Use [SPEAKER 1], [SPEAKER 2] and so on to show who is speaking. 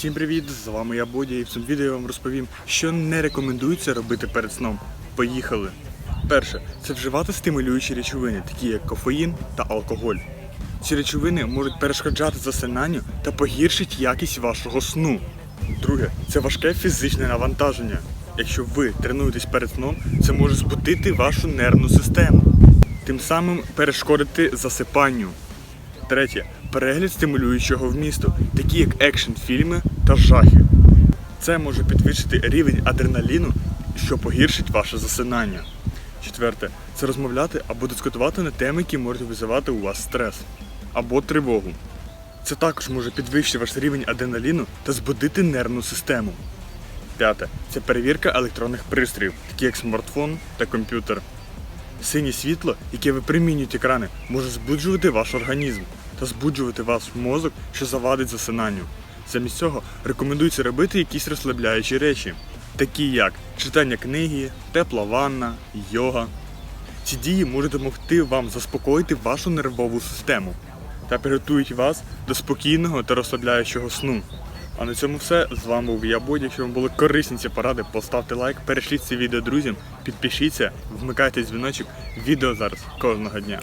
[SPEAKER 1] Всім привіт! З вами я Бодя і в цьому відео я вам розповім, що не рекомендується робити перед сном. Поїхали! Перше, це вживати стимулюючі речовини, такі як кофеїн та алкоголь. Ці речовини можуть перешкоджати засинанню та погіршити якість вашого сну. Друге, це важке фізичне навантаження. Якщо ви тренуєтесь перед сном, це може збудити вашу нервну систему, тим самим перешкодити засипанню. Третє. Перегляд стимулюючого вмісту, такі як екшн фільми та жахи. Це може підвищити рівень адреналіну, що погіршить ваше засинання. Четверте. Це розмовляти або дискутувати на теми, які можуть визивати у вас стрес або тривогу. Це також може підвищити ваш рівень адреналіну та збудити нервну систему. П'яте. Це перевірка електронних пристроїв, такі як смартфон та комп'ютер. Синє світло, яке випромінюють екрани, може збуджувати ваш організм та збуджувати ваш мозок, що завадить засинанню. Замість цього рекомендується робити якісь розслабляючі речі, такі як читання книги, тепла ванна, йога. Ці дії можуть допомогти вам заспокоїти вашу нервову систему та приготують вас до спокійного та розслабляючого сну. А на цьому все. З вами був я Бодя. Якщо вам були корисні ці поради, поставте лайк, перешліть це відео друзям, підпишіться, вмикайте дзвіночок. Відео зараз кожного дня.